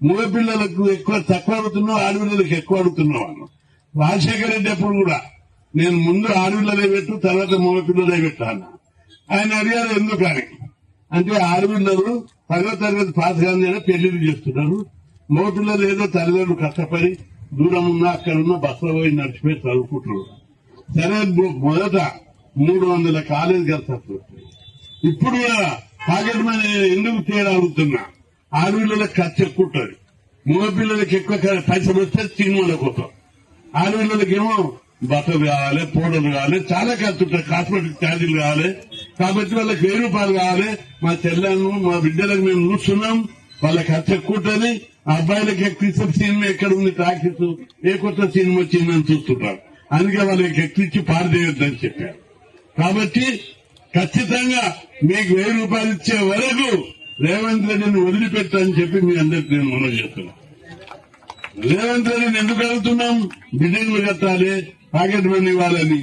మగపిల్లలకు ఎక్కువ తక్కువ అడుగుతున్నావు ఆడపిల్లలకు ఎక్కువ అడుగుతున్నావు రాజశేఖర రెడ్డి అప్పుడు కూడా నేను ముందు ఆడపిల్లలే పెట్టు తర్వాత మగ పిల్లలే పెట్టాను ఆయన అడిగారు ఎందుకని అంటే ఆడపిల్లలు పదో తరగతి పాస్ కానీ పెళ్ళిళ్ళు చేస్తున్నారు. మగపిల్లలు ఏదో తల్లిదండ్రులు కష్టపడి దూరం ఉన్నా అక్కడ ఉన్న బస్సులో పోయి నడిచిపోయి చదువుకుంటున్నారు. సరే మొదట మూడు వందల కాలేజీ కలిసి ఇప్పుడు కూడా పాకెట్ మనీ ఎందుకు తేడా అడుగుతున్నా? ఆడపిల్లలకు ఖర్చు ఎక్కువ ఉంటుంది మగ పిల్లలకి ఎక్కువ పైసలు వస్తే సినిమాలకు పోతాం ఆడపిల్లలకేమో బట్టలు కావాలి పౌడర్లు కావాలి చాలా ఖర్చు ఉంటాయి. కాస్మెటిక్ ఛార్జీలు కావాలి కాబట్టి వాళ్ళకి వెయ్యి రూపాయలు కావాలి. మా చెల్లెలను మా బిడ్డలకు మేము చూస్తున్నాం. వాళ్ళ ఖర్చు ఎక్కువ ఉంటుంది అబ్బాయిలకి ఎక్కువ సినిమా ఎక్కడ ఉంది? టాకీస్ ఏ కొత్త సినిమా వచ్చిందని చూస్తుంటారు. అందుకే వాళ్ళకి ఎక్కించి పారదేయొద్దని చెప్పారు. కాబట్టి ఖచ్చితంగా మీకు వెయ్యి రూపాయలు ఇచ్చే వరకు రేవంత్ రెడ్డిని వదిలిపెట్టని చెప్పి మీ అందరికి నేను మనం చేస్తున్నా. రేవంత్ రెడ్డిని ఎందుకు అడుగుతున్నాం? బిల్డింగ్లు కట్టాలి పాకెట్ మనీ ఇవ్వాలని.